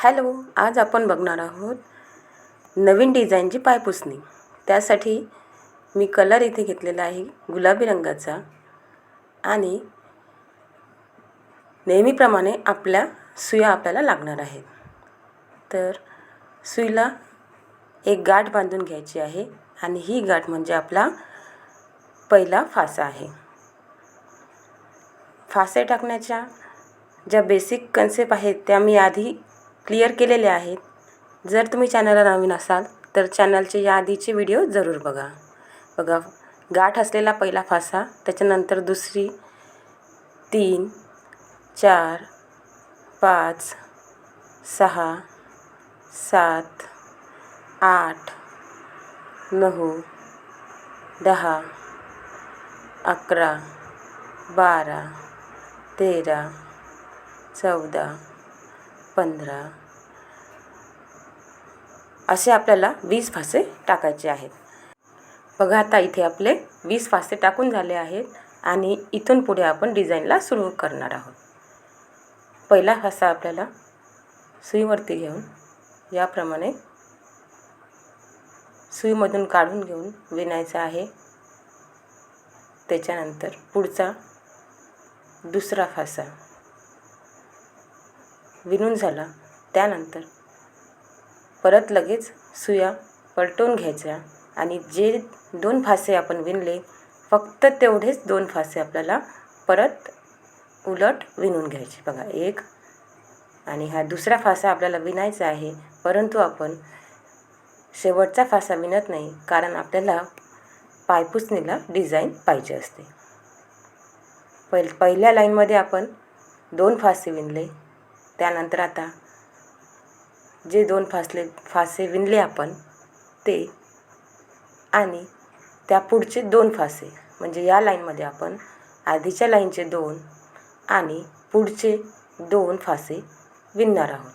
Hello आज आपण बघणार आहोत नवीन डिझाईनची पायपुसणी. त्यासाठी मी कलर इथे घेतलेला आहे गुलाबी रंगाचा आणि नेहमीप्रमाणे आपल्या सुया आपल्याला लागणार आहेत. तर सुईला एक गाठ बांधून घ्यायची आहे आणि ही गाठ म्हणजे आपला पहिला फासा आहे. फासे टाकण्याच्या ज्या बेसिक कन्सेप्ट आहेत त्या मी आधी क्लिअर केलेले आहेत. जर तुम्ही चॅनलला नवीन असाल तर चॅनलचे या आधीचे व्हिडिओ जरूर बघा. बघा गाठ असलेला पहिला फासा त्याच्यानंतर दुसरी तीन चार पाच सहा सात आठ नऊ दहा अकरा बारा तेरा चौदा पंधरा. असे आपल्याला वीस फासे टाकायचे आहेत. बघा आता इथे आपले वीस फासे टाकून झाले आहेत आणि इथून पुढे आपण डिझाईनला सुरू करणार आहोत. पहिला फासा आपल्याला सुईवरती घेऊन याप्रमाणे सुईमधून काढून घेऊन विणायचा आहे. त्याच्यानंतर पुढचा दुसरा फासा. विणून झाला. त्यानंतर परत लगेच सुया पलटवून घ्यायच्या आणि जे दोन फासे आपण विणले फक्त तेवढेच दोन फासे आपल्याला परत उलट विणून घ्यायचे. बघा एक आणि हा दुसरा फासा आपल्याला विणायचा आहे परंतु आपण शेवटचा फासा विणत नाही कारण आपल्याला पायपुसणीला डिझाईन पाहिजे असते. पहिल पहिल्या लाईनमध्ये आपण दोन फासे विणले त्यानंतर आता जे दोन फासले फासे विणले आपण ते आणि त्या पुढचे दोन फासे म्हणजे या लाईनमध्ये आपण आधीच्या लाईनचे दोन आणि पुढचे दोन फासे विणणार आहोत.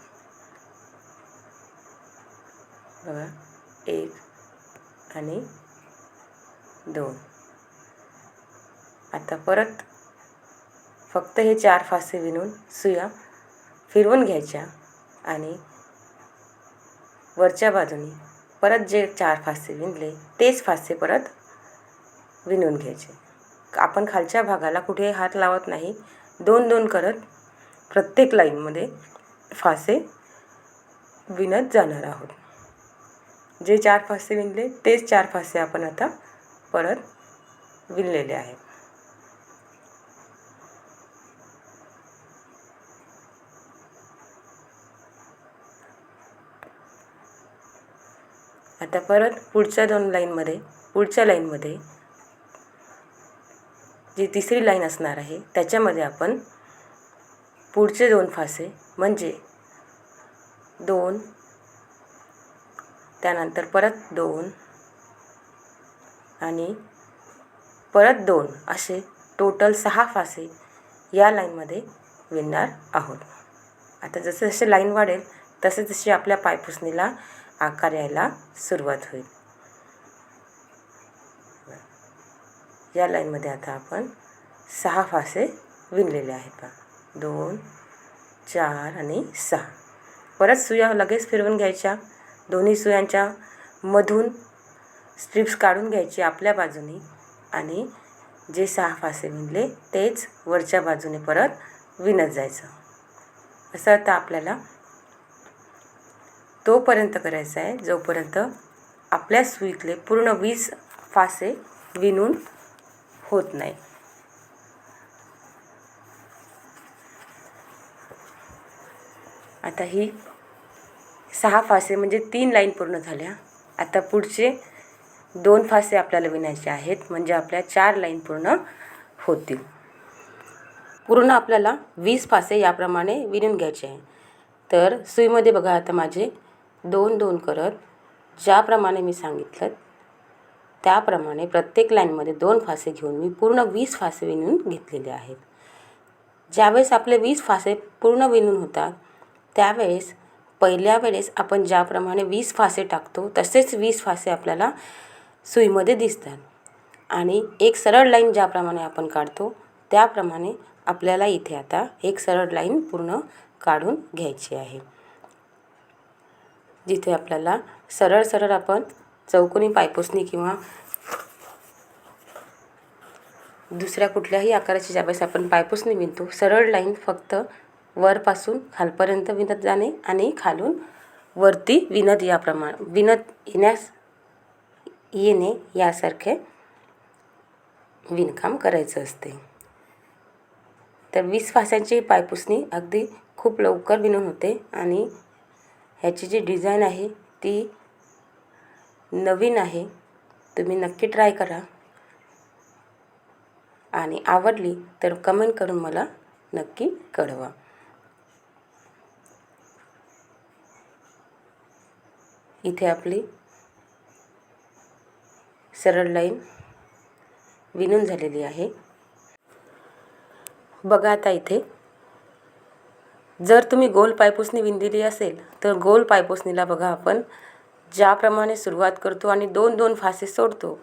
बघा एक आणि दोन. आता परत फक्त हे चार फासे विणून सुया. फिरवून घ्यायच्या आणि वरच्या बाजूने परत जे चार फासे विणले तेच फासे परत विणून घ्यायचे. आपण खालच्या भागाला कुठे हात लावत नाही दोन दोन करत प्रत्येक लाईनमध्ये फासे विणत जाणार आहोत. जे चार फासे विणले तेच चार फासे आपण आता परत विणलेले आहेत. आता परत पुढच्या दोन लाईनमध्ये पुढच्या लाईनमध्ये जी तिसरी लाईन असणार आहे त्याच्यामध्ये आपण पुढचे दोन फासे म्हणजे दोन त्यानंतर परत दोन आणि परत दोन असे टोटल सहा फासे या लाईनमध्ये विणणार आहोत. आता जसं जसे लाईन वाढेल तसे तसे आपल्या पायपुसणीला आकार यायला सुरुवात होईल. या लाईनमध्ये आता आपण सहा फासे विणलेले आहेत पहा. दोन चार आणि सहा. परत सुया लगेच फिरवून घ्यायच्या. दोन्ही सुयांच्या मधून स्ट्रिप्स काढून घ्यायची आपल्या बाजूने आणि जे सहा फासे विणले तेच वरच्या बाजूने परत विणत जायचं. असं आता आपल्याला तोपर्यंत करायचं आहे जोपर्यंत आपल्या सुईतले पूर्ण वीस फासे विणून होत नाही. आता ही सहा फासे म्हणजे तीन लाईन पूर्ण झाल्या. आता पुढचे दोन फासे आपल्याला विणायचे आहेत म्हणजे आपल्या चार लाईन पूर्ण होतील. पूर्ण आपल्याला वीस फासे याप्रमाणे विणून घ्यायचे आहे. तर सुईमध्ये बघा आता माझे दोन दोन करत ज्याप्रमाणे मी सांगितलं त्याप्रमाणे प्रत्येक लाईनमध्ये दोन फासे घेऊन मी पूर्ण वीस फासे विणून घेतलेले आहेत. ज्यावेळेस आपले वीस फासे पूर्ण विणून होतात त्यावेळेस पहिल्या वेळेस आपण ज्याप्रमाणे वीस फासे टाकतो तसेच वीस फासे आपल्याला सुईमध्ये दिसतात. आणि एक सरळ लाईन ज्याप्रमाणे आपण काढतो त्याप्रमाणे आपल्याला इथे आता एक सरळ लाईन पूर्ण काढून घ्यायची आहे. जिथे आपल्याला सरळ सरळ आपण चौकोनी पायपुसणी किंवा दुसऱ्या कुठल्याही आकाराची ज्यावेळेस आपण पायपुसणी विणतो सरळ लाईन फक्त वरपासून खालपर्यंत विणत जाणे आणि खालून वरती विणत याप्रमाणे विणत येण्यास येणे यासारखे विणकाम करायचं असते. तर वीस फास्यांची पायपुसणी अगदी खूप लवकर विणून होते आणि ह्याची जी डिझाईन आहे ती नवीन आहे. तुम्ही नक्की ट्राय करा. आणि आवडली तर कमेंट करून मला नक्की कळवा. इथे आपली सरळ लाईन विणून झालेली आहे. बघा आता इथे जर तुम्ही गोल पायपुसणी विणलेली असेल तर गोल पायपुसणीला बघा आपण. ज्याप्रमाणे सुरुवात करतो आणि दोन दोन फासे सोडतो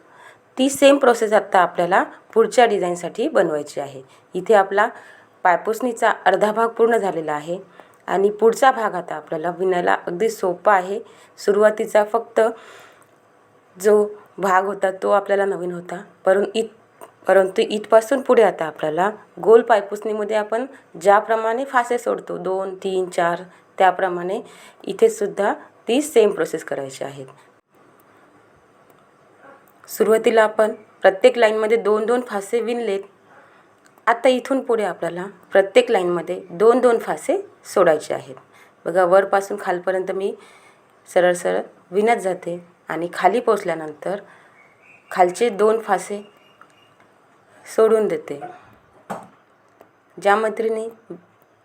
ती सेम प्रोसेस आत्ता आपल्याला पुढच्या डिझाईनसाठी बनवायची आहे. इथे आपला पायपुसणीचा अर्धा भाग पूर्ण झालेला आहे आणि पुढचा भाग आता आपल्याला विणायला अगदी सोपा आहे. सुरुवातीचा फक्त जो भाग होता तो आपल्याला नवीन होता. परंतु इत परंतु इथपासून पुढे आता आपल्याला गोल पायपुसणीमध्ये आपण ज्याप्रमाणे फासे सोडतो दोन तीन चार त्याप्रमाणे इथेसुद्धा ती सेम प्रोसेस करायची आहे. सुरुवातीला आपण प्रत्येक लाईनमध्ये दोन दोन फासे विणलेत. आता इथून पुढे आपल्याला प्रत्येक लाईनमध्ये दोन दोन फासे सोडायचे आहेत. बघा वरपासून खालपर्यंत मी सरळ सरळ विणत जाते आणि खाली पोचल्यानंतर खालचे दोन फासे सोडून देते. ज्या मैत्रिणी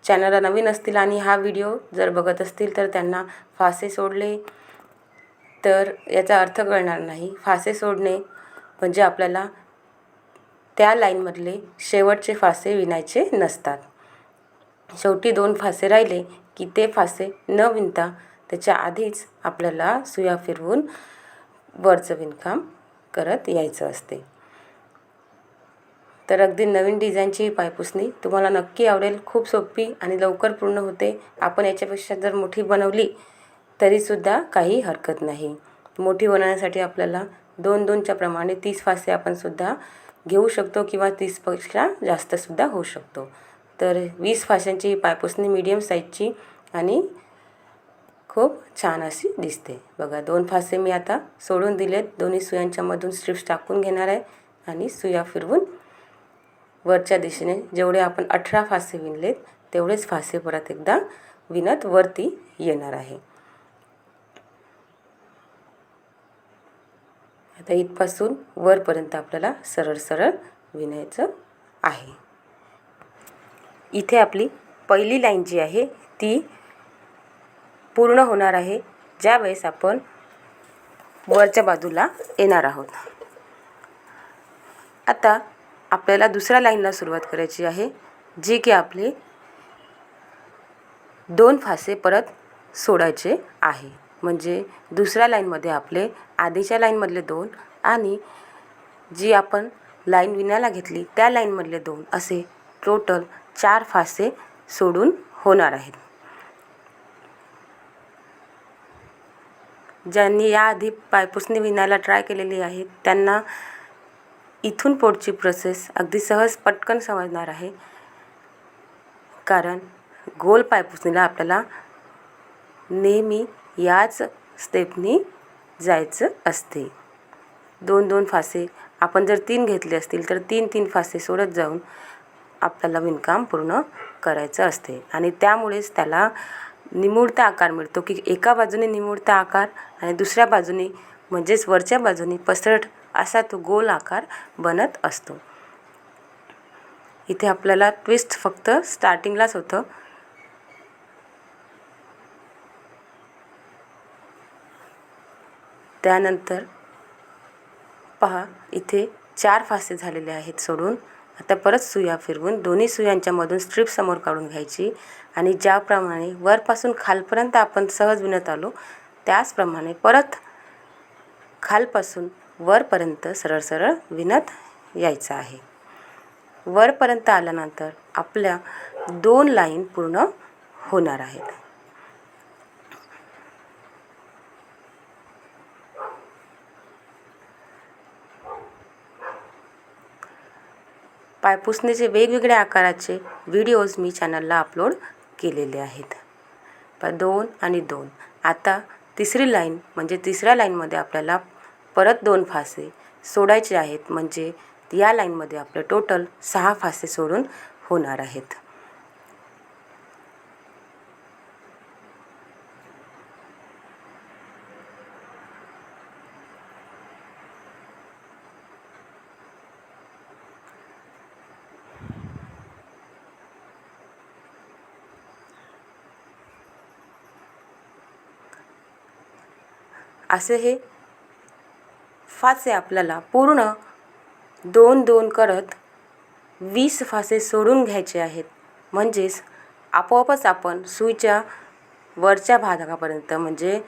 चॅनलला नवीन असतील आणि हा व्हिडिओ जर बघत असतील तर त्यांना फासे सोडले तर याचा अर्थ कळणार नाही. फासे सोडणे म्हणजे आपल्याला त्या लाईनमधले शेवटचे फासे विणायचे नसतात. शेवटी दोन फासे राहिले की ते फासे न विणता त्याच्या आधीच आपल्याला सुया फिरवून वरचं विणकाम करत यायचं असते. तर अगदी नवीन डिझाईनची पायपुसणी तुम्हाला नक्की आवडेल खूप सोपी आणि लवकर पूर्ण होते. आपण याच्यापेक्षा जर मोठी बनवली तरीसुद्धा काही हरकत नाही. मोठी बनवण्यासाठी आपल्याला दोन दोनच्या प्रमाणे तीस फासे आपण सुद्धा घेऊ शकतो किंवा तीसपेक्षा जास्तसुद्धा होऊ शकतो. तर वीस फाशांची पायपुसणी मीडियम साईजची आणि खूप छान अशी दिसते. बघा दोन फासे मी आता सोडून दिलेत. दोन्ही सुयांच्यामधून स्ट्रिप्स टाकून घेणार आहे आणि सुया फिरवून वरच्या दिशेने जेवढे आपण अठरा फासे विणलेत तेवढेच फासे परत एकदा विणत वरती येणार आहे. आता इथपासून वरपर्यंत आपल्याला सरळ सरळ विणायचं आहे. इथे आपली पहिली लाईन जी आहे ती पूर्ण होणार आहे ज्यावेळेस आपण वरच्या बाजूला येणार आहोत. आता आपल्याला दुसऱ्या लाईनला सुरुवात करायची आहे जी की आपले दोन फासे परत सोडायचे आहे. म्हणजे दुसऱ्या लाईनमध्ये आपले आधीच्या लाईनमधले दोन आणि जी आपण लाईन विण्याला घेतली त्या लाईनमधले दोन असे टोटल चार फासे सोडून होणार आहेत. ज्यांनी याआधी पायपुसणी विणायला ट्राय केलेली आहे त्यांना इथून पुढची प्रोसेस अगदी सहज पटकन समजणार आहे. कारण गोल पायपुसणीला आपल्याला नेहमी याच स्टेपनी जायचं असते. दोन दोन फासे आपण जर तीन घेतले असतील तर तीन तीन फासे सोडत जाऊन आपल्याला विणकाम पूर्ण करायचं असते. आणि त्यामुळेच त्याला निमुळता आकार मिळतो की एका बाजूने निमुळता आकार आणि दुसऱ्या बाजूने म्हणजेच वरच्या बाजूने पसरट असा तो गोल आकार बनत असतो. इथे आपल्याला ट्विस्ट फक्त स्टार्टिंगलाच होतं. त्यानंतर पहा इथे चार फासे झालेले आहेत सोडून. आता परत सुया फिरवून दोन्ही सुयांच्यामधून स्ट्रीप समोर काढून घ्यायची. आणि ज्याप्रमाणे वरपासून खालपर्यंत आपण सहज विणत आलो त्याचप्रमाणे परत खालपासून वरपर्यंत सरळ सरळ विणत यायचं आहे. वरपर्यंत आल्यानंतर आपल्या दोन लाईन पूर्ण होणार आहेत. पायपुसणीचे वेगवेगळ्या आकाराचे व्हिडिओज मी चॅनलला अपलोड केलेले आहेत. दोन आणि दोन. आता तिसरी लाईन म्हणजे तिसऱ्या लाईनमध्ये आपल्याला परत दोन फासे सोडायचे आहेत म्हणजे या लाईनमध्ये आपलं टोटल सहा फासे सोडून होणार आहेत. असे हे फासे आपल्याला पूर्ण दोन दोन करत वीस फासे सोडून घ्यायचे आहेत. म्हणजेच आपोआपच आपण सुईच्या वरच्या भागापर्यंत म्हणजे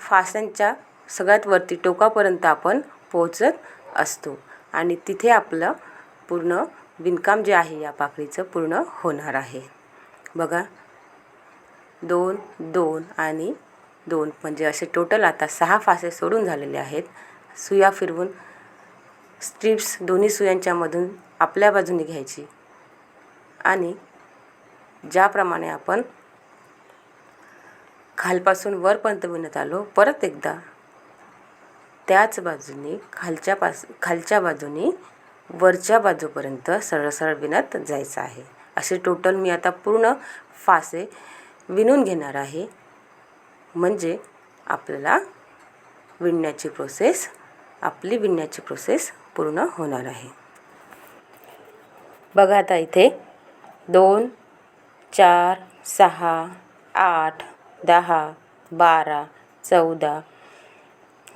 फासांच्या सगळ्यात वरती टोकापर्यंत आपण पोहोचत असतो. आणि तिथे आपलं पूर्ण विणकाम जे आहे या पाकळीचं पूर्ण होणार आहे. बघा दोन दोन आणि दोन म्हणजे असे टोटल आता सहा फासे सोडून झालेले आहेत. सुया फिरवून स्ट्रिप्स दोन्ही सुयांच्यामधून आपल्या बाजूने घ्यायची. आणि ज्याप्रमाणे आपण खालपासून वरपर्यंत विणत आलो परत एकदा त्याच बाजूने खालच्या पास खालच्या बाजूने वरच्या बाजूपर्यंत सरळ सरळ विणत जायचं आहे. असे टोटल मी आता पूर्ण फासे विणून घेणार आहे. म्हणजे आपल्याला विणण्याची प्रोसेस आपली विणण्याची प्रोसेस पूर्ण होणार आहे. बघा आता इथे दोन चार सहा आठ दहा बारा चौदा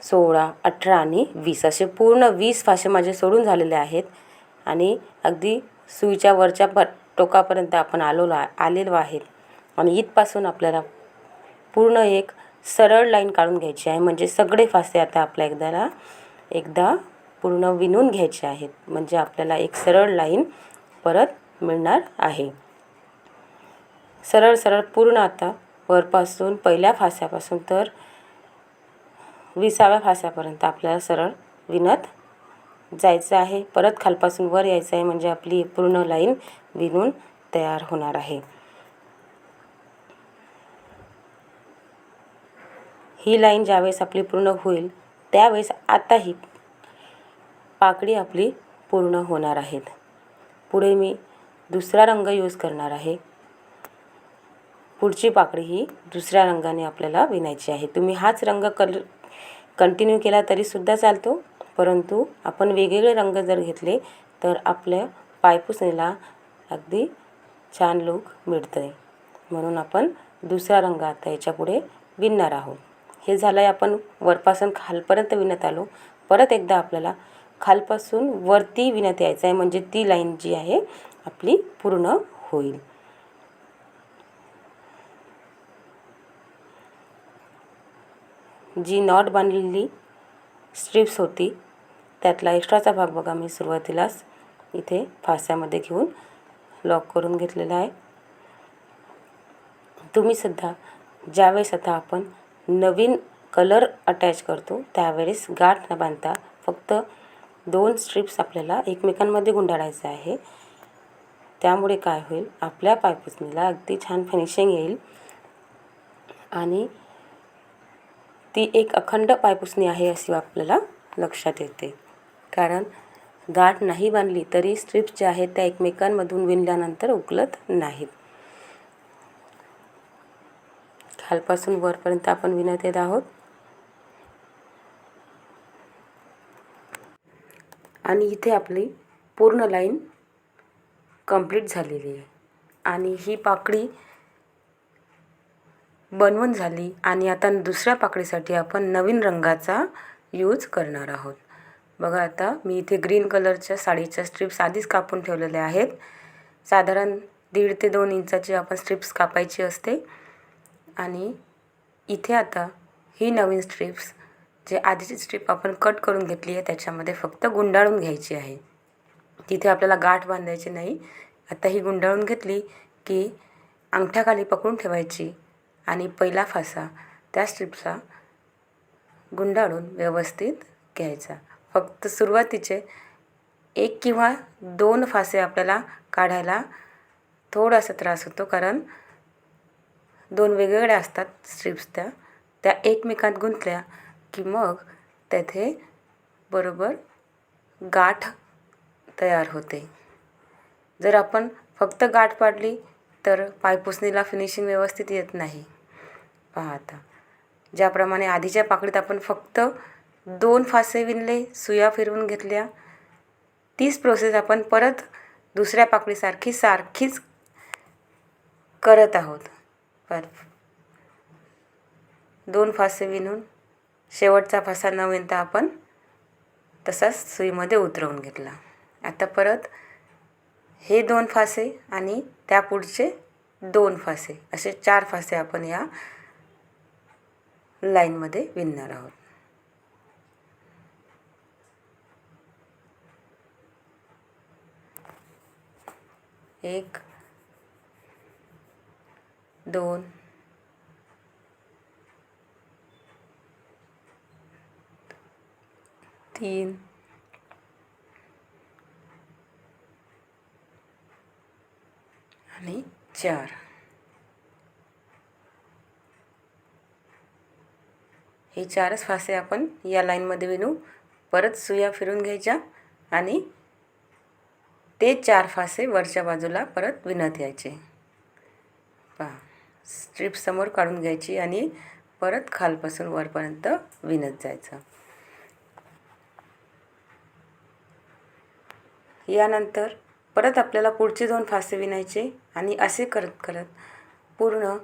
सोळा अठरा आणि वीस असे पूर्ण वीस फासे माझे सोडून झालेले आहेत. आणि अगदी सुईच्या वरच्या प टोकापर्यंत आपण आलो आलेलो आहेत. आणि इथपासून आपल्याला पूर्ण एक सरळ लाईन काढून घ्यायची आहे. म्हणजे सगळे फासे आता आपल्या एकदाला एकदा पूर्ण विणून घ्यायचे आहेत. म्हणजे आपल्याला एक सरळ लाईन परत मिळणार आहे. सरळ सरळ पूर्ण आता. वरपासून पहिल्या फास्यापासून तर विसाव्या फास्यापर्यंत आपल्याला सरळ विणत जायचं आहे. परत खालपासून वर यायचं आहे. म्हणजे आपली पूर्ण लाईन विणून तयार होणार आहे. ही लाईन ज्यावेळेस आपली पूर्ण होईल त्यावेळेस आता ही पाकळी आपली पूर्ण होणार आहेत. पुढे मी दुसरा रंग यूज करणार आहे. पुढची पाकळी ही दुसऱ्या रंगाने आपल्याला विणायची आहे. तुम्ही हाच रंग कल कंटिन्यू केला तरीसुद्धा चालतो. परंतु आपण वेगवेगळे रंग जर घेतले तर आपल्या पायपुसणीला अगदी छान लूक मिळतं आहे म्हणून आपण दुसरा रंग आता याच्यापुढे विणणार आहोत. हे झालं आहे आपण वरपासून खालपर्यंत विणत आलो. परत एकदा आपल्याला खालपासून वरती विणत यायचं आहे म्हणजे ती लाईन जी आहे आपली पूर्ण होईल. जी नॉट बांधलेली स्ट्रिप्स होती त्यातला एक्स्ट्राचा भाग बघा मी सुरुवातीलाच इथे फास्यामध्ये घेऊन लॉक करून घेतलेला आहे. तुम्हीसुद्धा ज्यावेळेस आता आपण नवीन कलर अटॅच करतो. त्यावेळेस गाठ न बांधता फक्त दोन स्ट्रिप्स आपल्याला एकमेकांमध्ये गुंडाळायचं आहे. त्यामुळे काय होईल? आपल्या पायपुसणीला अगदी छान फिनिशिंग येईल. आणि ती एक अखंड पायपुसणी आहे अशी आपल्याला लक्षात येते. कारण गाठ नाही बांधली तरी स्ट्रिप्स ज्या आहेत त्या एकमेकांमधून विणल्यानंतर उकलत नाहीत. खालपासून वरपर्यंत आपण विणत येत आहोत. आणि इथे आपली पूर्ण लाईन कंप्लीट झालेली आहे. आणि ही पाकळी बनवून झाली आणि आता दुसऱ्या पाकळीसाठी आपण नवीन रंगाचा यूज करणार आहोत. बघा आता मी इथे ग्रीन कलरच्या साडीच्या स्ट्रिप्स आधीच कापून ठेवलेल्या आहेत. साधारण दीड ते दोन इंचाची आपण स्ट्रिप्स कापायची असते. आणि इथे आता ही नवीन स्ट्रिप्स जे आधीची स्ट्रिप आपण कट करून घेतली आहे त्याच्यामध्ये फक्त गुंडाळून घ्यायची आहे. तिथे आपल्याला गाठ बांधायची नाही. आता ही गुंडाळून घेतली की अंगठ्याखाली पकडून ठेवायची आणि पहिला फासा त्या स्ट्रिपचा गुंडाळून व्यवस्थित घ्यायचा. फक्त सुरुवातीचे एक किंवा दोन फासे आपल्याला काढायला थोडासा त्रास होतो कारण दोन वेगवेगळ्या असतात स्ट्रिप्स त्या. त्या एकमेकात गुंतल्या की मग तेथे बरोबर गाठ तयार होते. जर आपण फक्त गाठ पाडली तर पायपुसणीला फिनिशिंग व्यवस्थित येत नाही. पहा आता. ज्याप्रमाणे आधीच्या पाकडीत आपण फक्त दोन फासे विणले सुया फिरवून घेतल्या तीच प्रोसेस आपण परत दुसऱ्या पाकडीसारखी सारखीच करत आहोत. पर दोन फासे विणून शेवटचा फासा न विणता आपण तसाच सुईमध्ये उतरवून घेतला. आता परत हे दोन फासे आणि त्या पुढचे दोन फासे असे चार फासे आपण या लाईनमध्ये विणणार आहोत. एक दोन. तीन. आणि चार. हे चारच फासे आपण या लाईनमध्ये विणू. परत सुया फिरून घ्यायच्या आणि ते चार फासे वरच्या बाजूला परत विणत यायचे. पहा. स्ट्रीप समोर काढून घ्यायची आणि परत खालपासून वरपर्यंत विणत जायचं. यानंतर परत आपल्याला पुढचे दोन फासे विणायचे आणि असे करत करत पूर्ण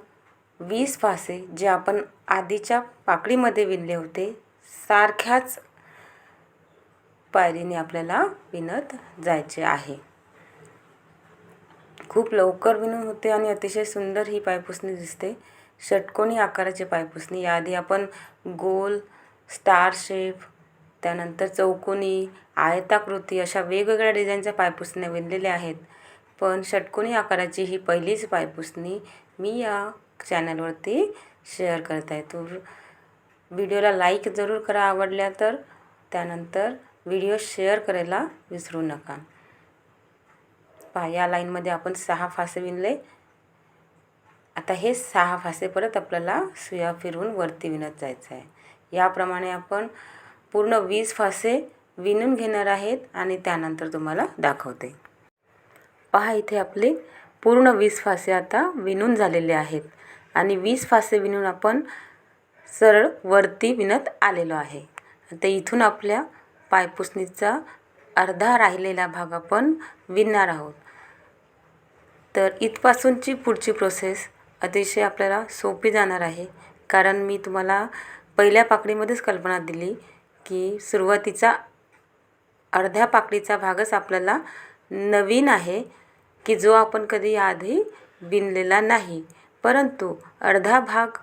वीस फासे जे आपण आधीच्या पाकळीमध्ये विणले होते सारख्याच पायरीने आपल्याला विणत जायचे आहे. खूप लवकर विणून होते आणि अतिशय सुंदर ही पायपुसणी दिसते. षटकोनी आकाराची पायपुसणी. याआधी आपण गोल स्टार शेप त्यानंतर चौकोनी आयताकृती अशा वेगवेगळ्या डिझाईनच्या पायपुसण्या विणलेल्या आहेत. पण षटकोनी आकाराची ही पहिलीच पायपुसणी मी या चॅनलवरती शेअर करत आहे. तो व्हिडिओला लाईक जरूर करा. आवडल्या तर त्यानंतर व्हिडिओ शेअर करायला विसरू नका. पहा या लाईनमध्ये आपण सहा फासे विणले. आता हे सहा फासे परत आपल्याला सुया फिरवून वरती विणत जायचं आहे. याप्रमाणे आपण पूर्ण वीस फासे विणून घेणार आहेत आणि त्यानंतर तुम्हाला दाखवते. पहा इथे आपले पूर्ण वीस फासे आता विणून झालेले आहेत आणि वीस फासे विणून आपण सरळ वरती विणत आलेलो आहे. आता इथून आपल्या पायपुसणीचा अर्धा राहिलेला भाग आपण विणणार आहोत. तर इथपासूनची पुढची प्रोसेस अतिशय आपल्याला सोपी जाणार आहे. कारण मी तुम्हाला पहिल्या पाकडीमध्येच कल्पना दिली की सुरुवातीचा अर्ध्या पाकडीचा भागच आपल्याला नवीन आहे की जो आपण कधी आधी विणलेला नाही. परंतु अर्धा भाग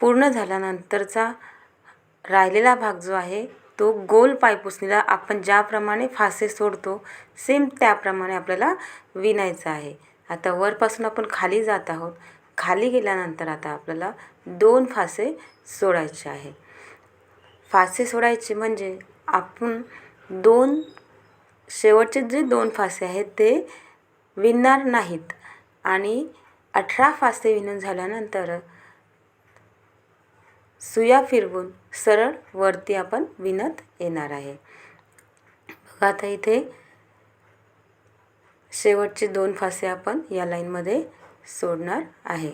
पूर्ण झाल्यानंतरचा राहिलेला भाग जो आहे तो गोल पायपुसणीला आपण ज्याप्रमाणे फासे सोडतो सेम त्याप्रमाणे आपल्याला विणायचं आहे. आता वरपासून आपण खाली जात आहोत. खाली गेल्यानंतर आता आपल्याला दोन फासे सोडायचे आहे. फासे सोडायचे म्हणजे आपण दोन शेवटचे जे दोन फासे आहेत ते विणणार नाहीत. आणि अठरा फासे विणून झाल्यानंतर सुया फिरवून सरळ वरती आपण विणत येणार आहे. बघा आता इथे शेवटचे दोन फासे आपण या लाईनमध्ये सोडणार आहे.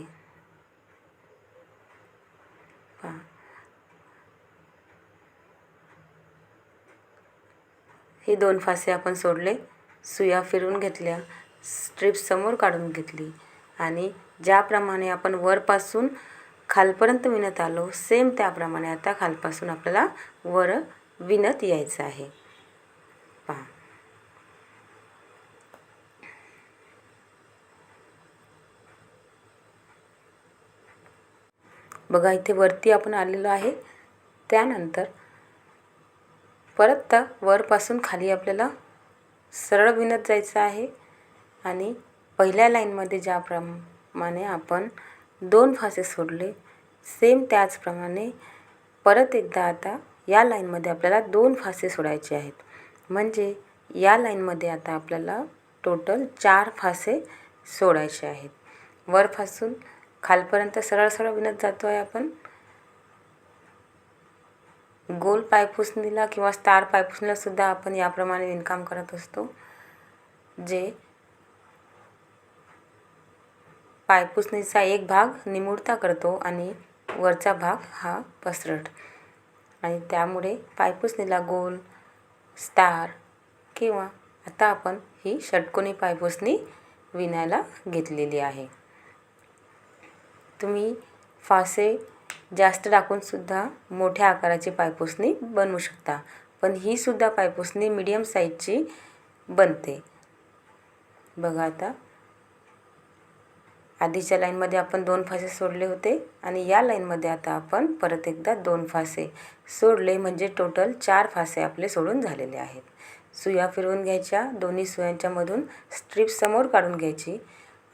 हे दोन फासे आपण सोडले सुया फिरून घेतल्या स्ट्रीप समोर काढून घेतली आणि ज्याप्रमाणे आपण वरपासून खालपर्यंत विणत आलो. सेम त्याप्रमाणे आता खालपासून आपल्याला वर विणत यायचं आहे. पहा. बघा इथे वरती आपण आलेलो आहे. त्यानंतर परत वरपासून खाली आपल्याला सरळ विणत जायचं आहे. आणि पहिल्या लाईनमध्ये ज्याप्रमाणे आपण दोन फासे सोडले. सेम त्याचप्रमाणे परत एकदा आता या लाईनमध्ये आपल्याला दोन फासे सोडायचे आहेत. म्हणजे या लाईनमध्ये आता आपल्याला टोटल चार फासे सोडायचे आहेत. वरपासून खालपर्यंत सरळ सरळ विणत जातो आहे आपण. गोल पायपुसणीला किंवा स्टार पायपुसणीला सुद्धा आपण याप्रमाणे विणकाम करत असतो. जे पायपुसणीचा एक भाग निमुळता करतो आणि वरचा भाग हा पसरट. आणि त्यामुळे पायपुसणीला गोल स्टार किंवा आता आपण ही षटकोनी पायपुसणी विणायला घेतलेली आहे. तुम्ही फासे जास्त टाकूनसुद्धा मोठ्या आकाराची पायपुसणी बनवू शकता पण ही सुद्धा पायपुसणी मीडियम साईजची बनते. बघा आता आधीच्या लाईनमध्ये आपण दोन फासे सोडले होते आणि या लाईनमध्ये आता आपण परत एकदा दोन फासे सोडले म्हणजे टोटल चार फासे आपले सोडून झालेले आहेत. सुया फिरवून घ्यायच्या दोन्ही सुयांच्यामधून स्ट्रीप समोर काढून घ्यायची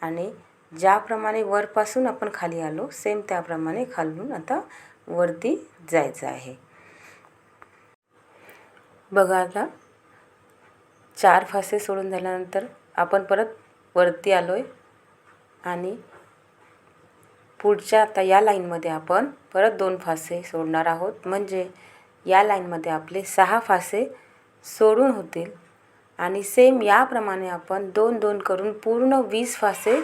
आणि ज्याप्रमाणे वरपासून आपण खाली आलो सेम त्याप्रमाणे खालून आता वरती जायचं आहे. बघा आता चार फासे सोडून झाल्यानंतर आपण परत वरती आलो आहे आणि पुढच्या आता या लाईनमध्ये आपण परत दोन फासे सोडणार आहोत. म्हणजे या लाईनमध्ये आपले सहा फासे सोडून होतील. आणि सेम याप्रमाणे आपण दोन दोन करून पूर्ण वीस फासे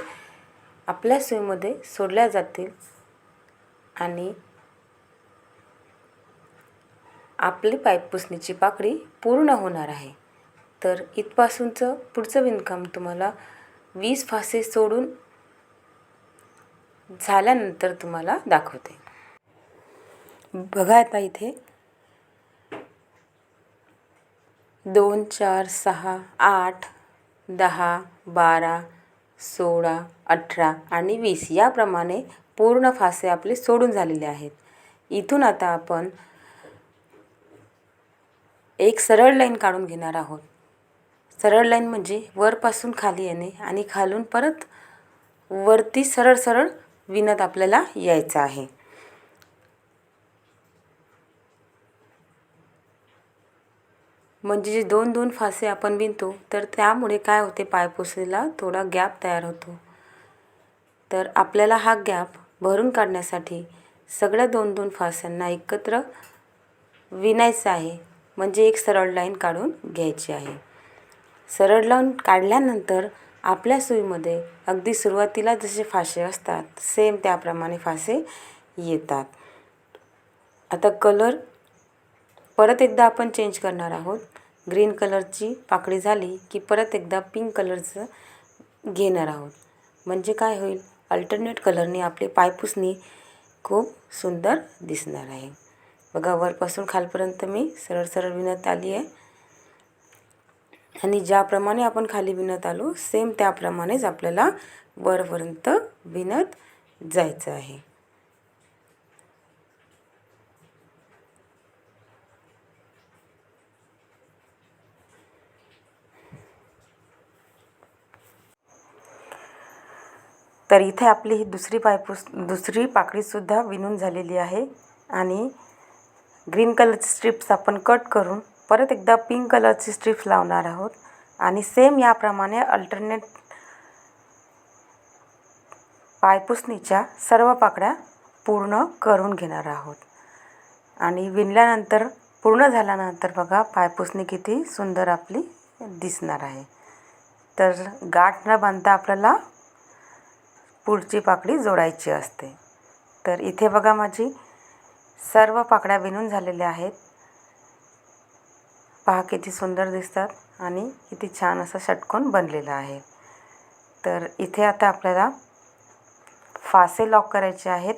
आपल्या सुईमध्ये सोडल्या जातील. आणि आपली पायपुसणीची पाकळी पूर्ण होणार आहे. तर इथपासूनचं पुढचं विणकाम तुम्हाला वीस फासे सोडून झाल्यानंतर तुम्हाला दाखवते. बघा आता इथे. दोन चार सहा आठ दहा बारा सोळा अठरा आणि वीस याप्रमाणे पूर्ण फासे आपले सोडून झालेले आहेत. इथून आता आपण एक सरळ लाईन काढून घेणार आहोत. सरळ लाईन म्हणजे वरपासून खाली येणे आणि खालून परत वरती सरळ सरळ विणत आपल्याला यायचं आहे. म्हणजे जे दोन दोन फासे आपण विणतो तर त्यामुळे काय होते? पायपुसणीला थोडा गॅप तयार होतो. तर आपल्याला हा गॅप भरून काढण्यासाठी सगळ्या दोन दोन फास्यांना एकत्र विणायचं आहे. म्हणजे एक सरळ लाईन काढून घ्यायची आहे. सरळ लाईन काढल्यानंतर आपल्या सुईमध्ये अगदी सुरुवातीला जसे फासे असतात सेम त्याप्रमाणे फासे येतात. आता कलर परत एकदा आपण चेंज करणार आहोत. ग्रीन कलरची पाकळी झाली की परत एकदा पिंक कलरचं घेणार आहोत. म्हणजे काय होईल? अल्टरनेट कलरने आपली पायपुसणी खूप सुंदर दिसणार आहे. बघा वरपासून खालपर्यंत मी सरळ सरळ विणत आली आहे. आणि ज्याप्रमाणे आपण खाली विणत आलो सेम त्याप्रमाणेच आपल्याला वरपर्यंत विणत जायचं आहे. तर इथे आपली ही दुसरी पायपूस दुसरी पाकळीसुद्धा विणून झालेली आहे. आणि ग्रीन कलरचे स्ट्रिप्स आपण कट करून परत एकदा पिंक कलरची स्ट्रिप्स लावणार आहोत. आणि सेम याप्रमाणे अल्टरनेट पायपुसणीच्या सर्व पाकळ्या पूर्ण करून घेणार आहोत. आणि विणल्यानंतर पूर्ण झाल्यानंतर बघा पायपुसणी किती सुंदर आपली दिसणार आहे. तर गाठ न बांधता आपल्याला पुढची पाकळी जोडायची असते. तर इथे बघा माझी सर्व पाकळ्या विणून झालेल्या आहेत. पहा किती सुंदर दिसतात आणि किती छान असं षटकोन बनलेलं आहे. तर इथे आता आपल्याला फासे लॉक करायचे आहेत.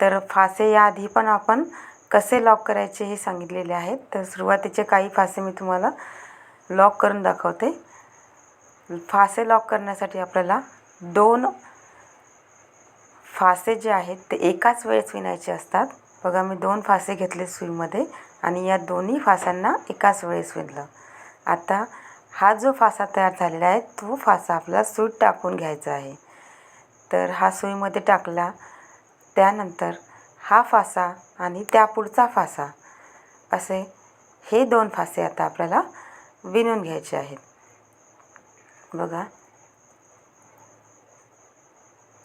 तर फासे याआधी पण आपण कसे लॉक करायचे हे सांगितलेले आहेत. तर सुरुवातीचे काही फासे मी तुम्हाला लॉक करून दाखवते. फासे लॉक करण्यासाठी आपल्याला दोन फासे जे आहेत ते एकाच वेळेस विणायचे असतात. बघा मी दोन फासे घेतले सुईमध्ये. आणि या दोन्ही फासांना एकाच वेळेस विणलं. आता हा जो फासा तयार झालेला आहे तो फासा आपला सूट टाकून घ्यायचा आहे. तर हा सुईमध्ये टाकला. त्यानंतर हा फासा आणि त्या पुढचा फासा असे हे दोन फासे आता आपल्याला विणून घ्यायचे आहेत. बघा.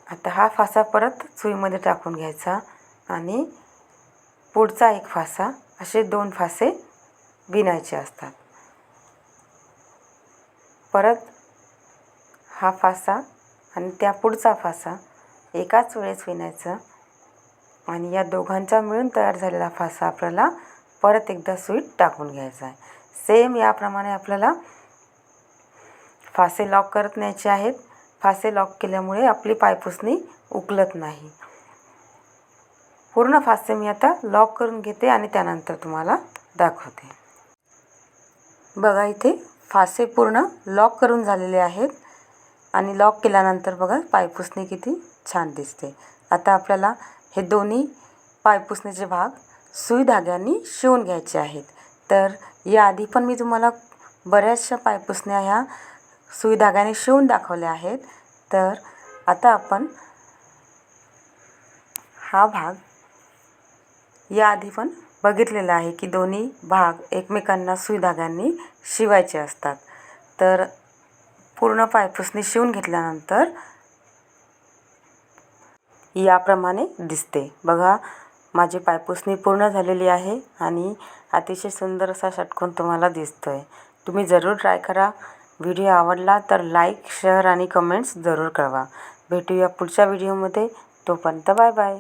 आता हा फासा परत सुईमध्ये टाकून घ्यायचा आणि पुढचा एक फासा असे दोन फासे विणायचे असतात. परत हा फासा आणि त्या पुढचा फासा एकाच वेळेस विणायचा आणि या दोघांचा मिळून तयार झालेला फासा आपल्याला परत एकदा स्वीट टाकून घ्यायचा आहे. सेम याप्रमाणे आपल्याला फासे लॉक करत न्यायचे आहेत. फासे लॉक केल्यामुळे आपली पायपुसणी उकलत नाही. पूर्ण फासे मी आता लॉक करून घेते आणि त्यानंतर तुम्हाला दाखवते. बघा इथे फासे पूर्ण लॉक करून झालेले आहेत. आणि लॉक केल्यानंतर बघा पायपुसणी किती छान दिसते. आता आपल्याला हे दोन्ही पायपुसणीचे भाग सुई धाग्यांनी शिवून घ्यायचे आहेत. तर याआधी पण मी तुम्हाला बऱ्याचशा पायपुसण्या ह्या सुई धाग्याने शिवून दाखवल्या आहेत. तर आता आपण हा भाग याआधी पण बघितलेलं आहे की दोन्ही भाग एकमेकांना सुई धाग्यांनी शिवायचे असतात. तर पूर्ण पायपुसणी शिवून घेतल्यानंतर याप्रमाणे दिसते. बघा माझी पायपुसणी पूर्ण झालेली आहे आणि अतिशय सुंदर असा षटकोन तुम्हाला दिसतो आहे तुम्ही जरूर ट्राय करा. व्हिडिओ आवडला तर लाईक शेअर आणि कमेंट्स जरूर कळवा. भेटूया पुढच्या व्हिडिओमध्ये. तोपर्यंत बाय बाय.